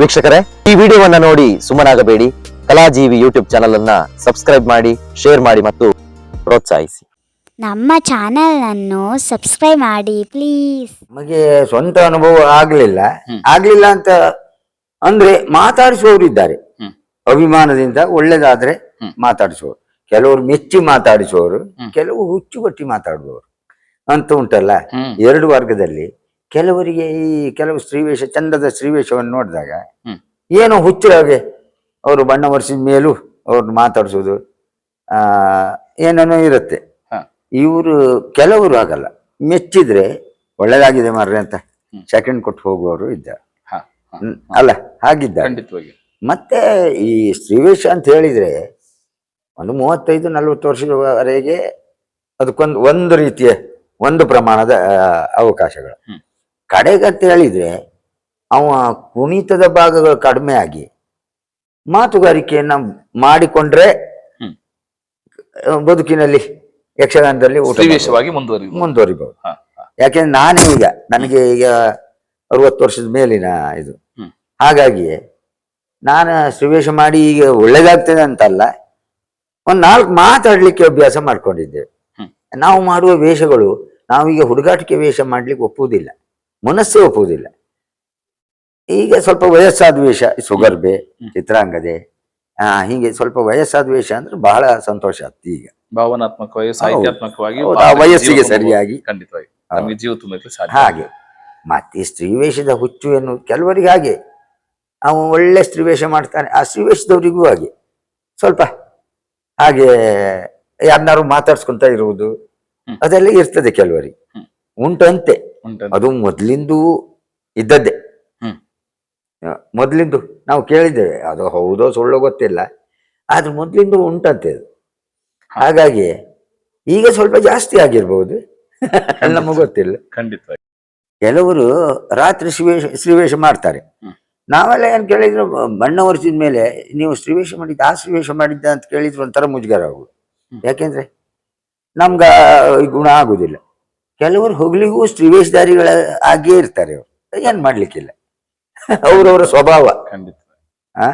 ವೀಕ್ಷಕರೇ ಈ ವಿಡಿಯೋವನ್ನ ನೋಡಿ ಸುಮ್ಮನಾಗಬೇಡಿ. ಕಲಾಜೀವಿ ಯೂಟ್ಯೂಬ್ ಚಾನಲ್ ಅನ್ನ ಸಬ್ಸ್ಕ್ರೈಬ್ ಮಾಡಿ ಶೇರ್ ಮಾಡಿ ಮತ್ತು ಪ್ರೋತ್ಸಾಹಿಸಿ. ನಮ್ಮ ಚಾನೆಲನ್ನು ಸಬ್ಸ್ಕ್ರೈಬ್ ಮಾಡಿ ಪ್ಲೀಸ್ ನಮಗೆ ಸ್ವಂತ ಅನುಭವ ಆಗ್ಲಿಲ್ಲ. ಆಗ್ಲಿಲ್ಲ ಅಂತ ಅಂದ್ರೆ ಮಾತಾಡಿಸುವವರು ಇದ್ದಾರೆ. ಅಭಿಮಾನದಿಂದ ಒಳ್ಳೇದಾದ್ರೆ. ಮಾತಾಡಿಸುವವರು. ಕೆಲವರು ಮೆಚ್ಚಿ ಮಾತಾಡಿಸುವವರು. ಕೆಲವು ಹುಚ್ಚುಗಟ್ಟಿ ಮಾತಾಡುವವರು. ಅಂತ ಉಂಟಲ್ಲ? ಎರಡು ವರ್ಗದಲ್ಲಿ. ಕೆಲವರಿಗೆ ಈ ಕೆಲವು ಸ್ತ್ರೀವೇಷ ಚಂದದ ಸ್ತ್ರೀವೇಷವನ್ನು ನೋಡಿದಾಗ. ಏನೋ ಹುಚ್ಚು ಹಾಗೆ ಅವರು ಬಣ್ಣ ಒರೆಸಿದ ಮೇಲೂ ಅವ್ರನ್ನ ಮಾತಾಡಿಸೋದು ಆ ಏನೇನೋ ಇರುತ್ತೆ. ಇವರು ಕೆಲವರು ಆಗಲ್ಲ ಮೆಚ್ಚಿದ್ರೆ ಒಳ್ಳೇದಾಗಿದೆ ಮಾರ್ರೆ ಅಂತ. ಸೆಕೆಂಡ್ ಕೊಟ್ಟು ಹೋಗುವವರು ಇದ್ದ ಅಲ್ಲ ಹಾಗಿದ್ದ ಮತ್ತೆ ಈ ಸ್ತ್ರೀವೇಷ ಅಂತ ಹೇಳಿದ್ರೆ ಒಂದು ಮೂವತ್ತೈದು ನಲ್ವತ್ತು ವರ್ಷದವರೆಗೆ ಅದಕ್ಕೊಂದು ಒಂದು ರೀತಿಯ ಒಂದು ಪ್ರಮಾಣದ ಅವಕಾಶಗಳು. ಕಡೆಗಂತ ಹೇಳಿದ್ರೆ ಅವ ಕುಣಿತದ ಭಾಗಗಳು ಕಡಿಮೆ ಆಗಿ ಮಾತುಗಾರಿಕೆಯನ್ನ ಮಾಡಿಕೊಂಡ್ರೆ ಬದುಕಿನಲ್ಲಿ ಯಕ್ಷಗಾನದಲ್ಲಿ ಮುಂದುವರಿಯುವುದು ಮುಂದುವರಿಬಹುದು. ಯಾಕೆಂದ್ರೆ ನಾನೇ ಈಗ ನನಗೆ ಈಗ ಅರವತ್ತು ವರ್ಷದ ಮೇಲಿನ ಇದು. ಹಾಗಾಗಿ ನಾನು ಶ್ರೀವೇಷ ಮಾಡಿ ಈಗ ಒಳ್ಳೇದಾಗ್ತದೆ ಅಂತಲ್ಲ ಒಂದು ನಾಲ್ಕು ಮಾತಾಡ್ಲಿಕ್ಕೆ ಅಭ್ಯಾಸ ಮಾಡ್ಕೊಂಡಿದ್ದೇವೆ. ನಾವು ಮಾಡುವ ವೇಷಗಳು ನಾವೀಗ ಹುಡುಗಾಟಿಕೆ ವೇಷ ಮಾಡ್ಲಿಕ್ಕೆ ಒಪ್ಪುವುದಿಲ್ಲ. ಮನಸ್ಸೇ ಒಪ್ಪುವುದಿಲ್ಲ ಈಗ ಸ್ವಲ್ಪ ವಯಸ್ಸಾದ ವೇಷ ಸುಗರ್ಭೆ. ಚಿತ್ರಾಂಗದೆ ಆ ಹೀಗೆ ಸ್ವಲ್ಪ ವಯಸ್ಸಾದ ವೇಷ ಅಂದ್ರೆ ಬಹಳ ಸಂತೋಷ ಆಗ್ತಿ ಈಗ ಭಾವನಾತ್ಮಕವಾಗಿ ಸಾಹಿತ್ಯಾತ್ಮಕವಾಗಿ ಆ ವಯಸ್ಸಿಗೆ ಸರಿಯಾಗಿ. ಖಂಡಿತವಾಗಿ ಹೌದು. ನಮಗೆ ಜೀವ ತುಂಬಲಿಕ್ಕೆ ಸಾಧ್ಯ ಹಾಗೆ ಮತ್ತೆ ಸ್ತ್ರೀವೇಷದ ಹುಚ್ಚು ಎನ್ನು ಕೆಲವರಿಗೆ ಹಾಗೆ ಅವನು ಒಳ್ಳೆ ಸ್ತ್ರೀವೇಷ ಮಾಡ್ತಾನೆ ಆ ಸ್ತ್ರೀವೇಷದವರಿಗೂ ಹಾಗೆ ಸ್ವಲ್ಪ ಹಾಗೆ ಯಾರನ್ನಾರು ಮಾತಾಡ್ಸ್ಕೊಂತ ಇರುವುದು. ಅದೆಲ್ಲ ಇರ್ತದೆ ಕೆಲವರಿಗೆ ಉಂಟಂತೆ. ಅದು ಮೊದ್ಲಿಂದು ಇದ್ದದ್ದೇ. ಮೊದ್ಲಿಂದು ನಾವು ಕೇಳಿದ್ದೇವೆ ಅದು ಹೌದೋ ಸುಳ್ಳೋ ಗೊತ್ತಿಲ್ಲ ಆದ್ರೆ ಮೊದ್ಲಿಂದು ಉಂಟಂತೆ ಅದು. ಹಾಗಾಗಿ ಈಗ ಸ್ವಲ್ಪ ಜಾಸ್ತಿ ಆಗಿರ್ಬೋದು. ನಮಗೆ ಗೊತ್ತಿಲ್ಲ. ಖಂಡಿತ. ಕೆಲವರು ರಾತ್ರಿ ಶ್ರೀವೇಶ ಶ್ರೀವೇಶ ಮಾಡ್ತಾರೆ. ನಾವೆಲ್ಲ ಏನು ಕೇಳಿದ್ರು ಬಣ್ಣ ಒರೆಸಿದ ಮೇಲೆ ನೀವು ಶ್ರೀವೇಶ ಮಾಡಿದ್ದ ಆ ಶ್ರೀವೇಶ ಮಾಡಿದ್ದ ಅಂತ ಕೇಳಿದ್ರು ಒಂಥರ ಮುಜುಗರ ಆಗುದು. ಯಾಕೆಂದ್ರೆ ನಮ್ಗ ಗುಣ ಆಗುದಿಲ್ಲ. ಕೆಲವರು ಹೊಗಳಿಗೂ ಸ್ತ್ರೀವೇಶಧಾರಿಗಳ ಆಗಿಯೇ ಇರ್ತಾರೆ. ಅವರು ಏನ್ ಮಾಡ್ಲಿಕ್ಕಿಲ್ಲ. ಅವರವರ ಸ್ವಭಾವ. ಖಂಡಿತ. ಆ?